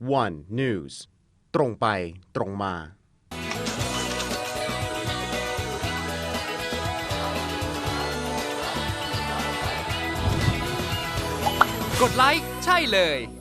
One News ตรงไปตรงมา กดไลค์ ใช่เลย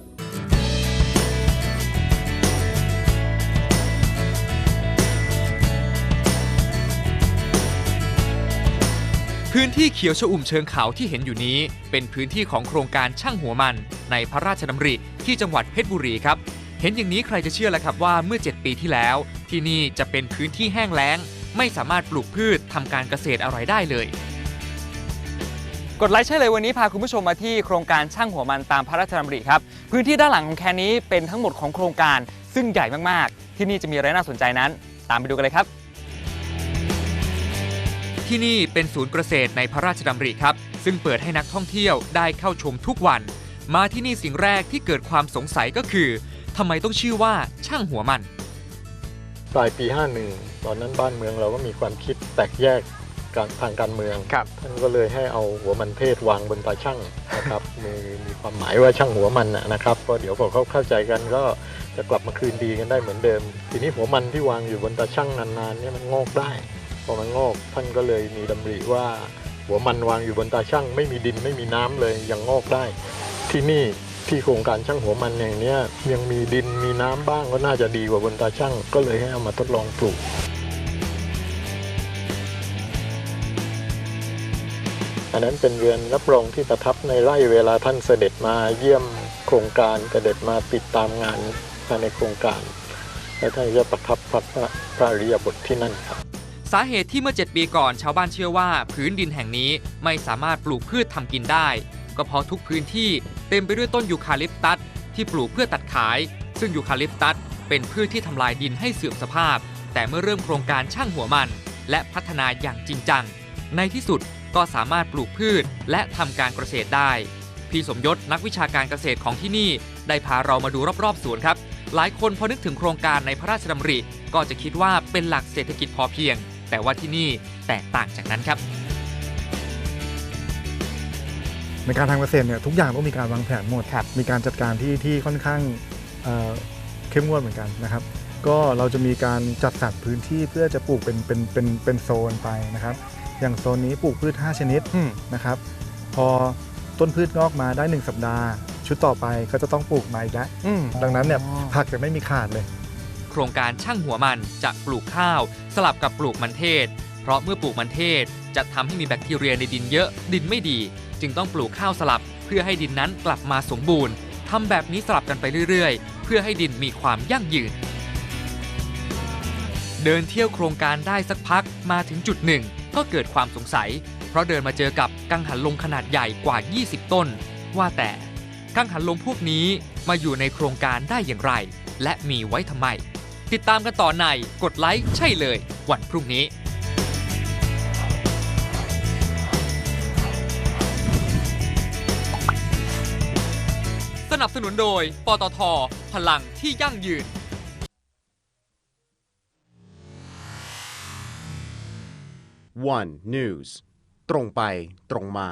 พื้นที่เขียวชอุ่มเชิงเขาที่เห็นอยู่นี้ เป็นพื้นที่ของโครงการช่างหัวมัน ในพระราชดำริที่จังหวัดเพชรบุรีครับ เห็นอย่างนี้ใครจะเชื่อล่ะครับว่าเมื่อ 7 ปีที่แล้ว ที่นี่จะเป็นพื้นที่แห้งแล้ง ไม่สามารถปลูกพืชทำการเกษตรอะไรได้เลย กดไลค์ใช่เลยวันนี้พาคุณผู้ชมมาที่โครงการช่างหัวมันตามพระราชดำริครับ พื้นที่ด้านหลังของแคนนี้เป็นทั้งหมดของโครงการซึ่งใหญ่มากๆ ที่นี่จะมีอะไรน่าสนใจนั้น ตามไปดูกันเลยครับ ที่นี่เป็นศูนย์เกษตรในพระราชดำริครับ ซึ่งเปิดให้นักท่องเที่ยวได้เข้าชมทุกวัน มาที่นี่สิ่งแรกที่เกิดความสงสัยก็คือทำไมต้องชื่อว่าช่างหัวมันปลายปี 51 ตอนนั้นบ้านเมืองเราก็มีความคิดแตกแยกการทางการเมืองครับท่านก็เลยให้เอาหัวมันเทศวางบนตาช่างนะครับ มีมีความหมายว่าช่างหัวมันนะนะครับก็เดี๋ยวพอเขาเข้าใจกันก็จะกลับมาคืนดีกันได้เหมือนเดิม ทีนี้หัวมันที่วางอยู่บนตาช่างนานๆเนี่ยมันงอกได้ พอมันงอกท่านก็เลยมีดำริว่า หัวมันวางอยู่บนตาช่างไม่มีดินไม่มีน้ำเลยยังงอกได้ ที่นี่ที่โครงการช่างหัวมันอย่างนี้ยังมีดินมีน้ำบ้างก็น่าจะดีกว่าบนตาช่างก็เลยให้เอามาทดลองปลูกอันนั้นเป็นเรือนรับรองที่ประทับในไร่เวลาท่านเสด็จมาเยี่ยมโครงการเสด็จมาติดตามงานภายในโครงการ และท่านจะประทับพระพระริยบทที่นั่นครับ สาเหตุที่เมื่อ 7 ปีก่อนชาวบ้านเชื่อว่าพื้นดินแห่งนี้ไม่สามารถปลูกพืชทำกินได้ ก็เพราะทุกพื้นที่เต็มไปด้วยต้นยูคาลิปตัสที่ปลูกเพื่อตัดขาย ซึ่งยูคาลิปตัสเป็นพืชที่ทำลายดินให้เสื่อมสภาพ แต่เมื่อเริ่มโครงการช่างหัวมัน และพัฒนาอย่างจริงจัง ในที่สุดก็สามารถปลูกพืชและทำการเกษตรได้ พี่สมยศนักวิชาการเกษตรของที่นี่ ได้พาเรามาดูรอบๆสวนครับ หลายคนพอนึกถึงโครงการในพระราชดำริ ก็จะคิดว่าเป็นหลักเศรษฐกิจพอเพียง แต่ว่าที่นี่แตกต่างจากนั้นครับในการทำเกษตรเนี่ยทุกอย่างต้องมีการวางแผนหมดมีการจัดการที่ที่ค่อนข้างเอ่อเข้มงวดเหมือนกันนะครับ ก็เราจะมีการจัดสรรพื้นที่เพื่อจะปลูกเป็นเป็นเป็นเป็นโซนไปนะครับ อย่างโซนนี้ปลูกพืช 5 ชนิดนะครับ พอต้นพืชงอกมาได้ 1 สัปดาห์ ชุดต่อไปก็จะต้องปลูกใหม่อีกแล้วดังนั้นเนี่ยผักจะไม่มีขาดเลยโครงการช่างหัวมันจะปลูกข้าว สลับกับปลูกมันเทศ เพราะเมื่อปลูกมันเทศจะทำให้มีแบคทีเรียในดินเยอะดินไม่ดี จึงต้องปลูกข้าวสลับ เพื่อให้ดินนั้นกลับมาสมบูรณ์ทำแบบนี้สลับกันไปเรื่อยๆ เพื่อให้ดินมีความยั่งยืน เดินเที่ยวโครงการได้สักพักมาถึงจุดหนึ่ง ก็เกิดความสงสัย เพราะเดินมาเจอกับกังหันลมขนาดใหญ่กว่า 20 ต้น ว่าแต่กังหันลมพวกนี้มาอยู่ในโครงการได้อย่างไร และมีไว้ทำไม ติดตามกันต่อในกดไลค์ใช่เลย วันพรุ่งนี้สนับสนุนโดย ปตท พลังที่ยั่งยืน One News ตรงไปตรงมา